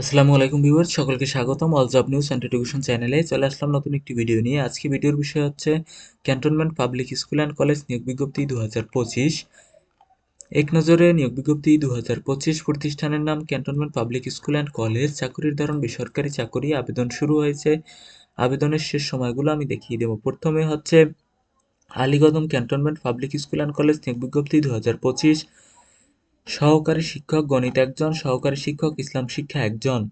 আসসালামু আলাইকুম ভিউয়ার্স, সকলকে স্বাগতম all job news and education চ্যানেলে চলে আসলাম নতুন একটি ভিডিও নিয়ে। আজকে ভিডিওর বিষয় হচ্ছে cantonment public school and college নিয়োগ বিজ্ঞপ্তি দু এক নজরে নিয়োগ বিজ্ঞপ্তি দু হাজার পঁচিশ প্রতিষ্ঠানের নাম cantonment public school and college চাকরির ধরন, বেসরকারি চাকুরি, আবেদন শুরু হয়েছে। আবেদনের শেষ সময়গুলো আমি দেখিয়ে দেবো। প্রথমে হচ্ছে Alikadam cantonment public school and college নিয়োগ বিজ্ঞপ্তি দু হাজার পঁচিশ। সহকারী শিক্ষক গণিত একজন, সহকারী শিক্ষক ইসলাম শিক্ষা একজন।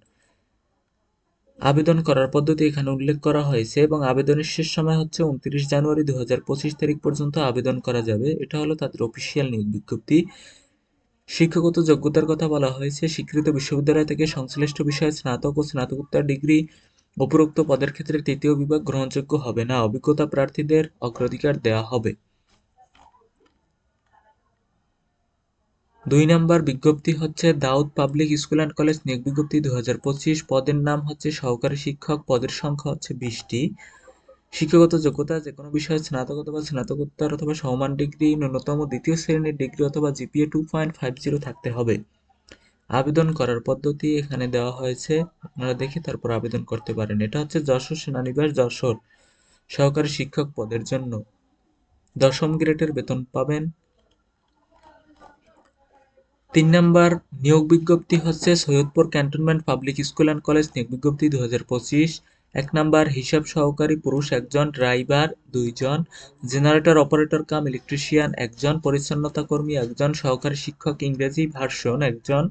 আবেদন করার পদ্ধতি এখানে উল্লেখ করা হয়েছে এবং আবেদনের শেষ সময় হচ্ছে উনত্রিশ জানুয়ারি দু পঁচিশ তারিখ পর্যন্ত আবেদন করা যাবে। এটা হলো তাদের অফিসিয়াল নিয়োগ বিজ্ঞপ্তি। শিক্ষাগত যোগ্যতার কথা বলা হয়েছে, স্বীকৃত বিশ্ববিদ্যালয় থেকে সংশ্লিষ্ট বিষয়ে স্নাতক ও স্নাতকোত্তর ডিগ্রি উপরোক্ত পদের ক্ষেত্রে তৃতীয় বিভাগ গ্রহণযোগ্য হবে না। অভিজ্ঞতা প্রার্থীদের অগ্রাধিকার দেওয়া হবে। দুই নম্বর বিজ্ঞপ্তি হচ্ছে Daud public school and college নিয়োগ বিজ্ঞপ্তি দু হাজার পঁচিশ। পদের নাম হচ্ছে সহকারী শিক্ষক, পদের সংখ্যা হচ্ছে বিশটি। শিক্ষাগত যোগ্যতা যে কোনো বিষয়ে স্নাতক অথবা স্নাতকোত্তর অথবা সমমান ডিগ্রি, ন্যূনতম দ্বিতীয় শ্রেণির ডিগ্রি অথবা GPA two point five zero থাকতে হবে। আবেদন করার পদ্ধতি এখানে দেওয়া হয়েছে। আপনারা দেখে তারপর আবেদন করতে পারেন। এটা হচ্ছে যশোর সেনানিবাস যশোর সহকারী শিক্ষক পদের জন্য। দশম গ্রেডের বেতন পাবেন। তিন নম্বর, নিয়োগ বিজ্ঞপ্তি হচ্ছে Saidpur cantonment public school and college নিয়োগ বিজ্ঞপ্তি দু এক নম্বর, হিসাব সহকারী পুরুষ একজন, ড্রাইভার দুইজন, জেনারেটর, অপারেটর কাম, ইলেকট্রিশিয়ান একজন, পরিচ্ছন্নতা কর্মী একজন, সহকারী শিক্ষক ইংরেজি ভার্সন একজন,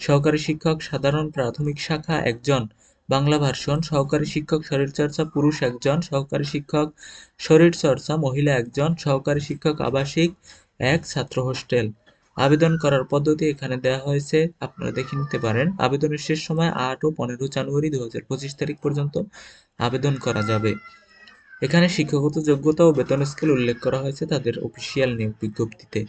সহকারী শিক্ষক সাধারণ প্রাথমিক শাখা একজন, বাংলা ভার্সন, সহকারী শিক্ষক শরীরচর্চা পুরুষ একজন, সহকারী শিক্ষক শরীরচর্চা মহিলা একজন, সহকারী শিক্ষক আবাসিক এক, ছাত্র হোস্টেল। আবেদন করার পদ্ধতি এখানে দেওয়া হয়েছে। আপনারা দেখে নিতে পারেন। আবেদনের শেষ সময় আট ও পনেরো জানুয়ারি দু তারিখ পর্যন্ত আবেদন করা যাবে। এখানে শিক্ষাগত যোগ্যতা ও বেতন স্কেল উল্লেখ করা হয়েছে তাদের অফিসিয়াল নিয়োগ বিজ্ঞপ্তিতে।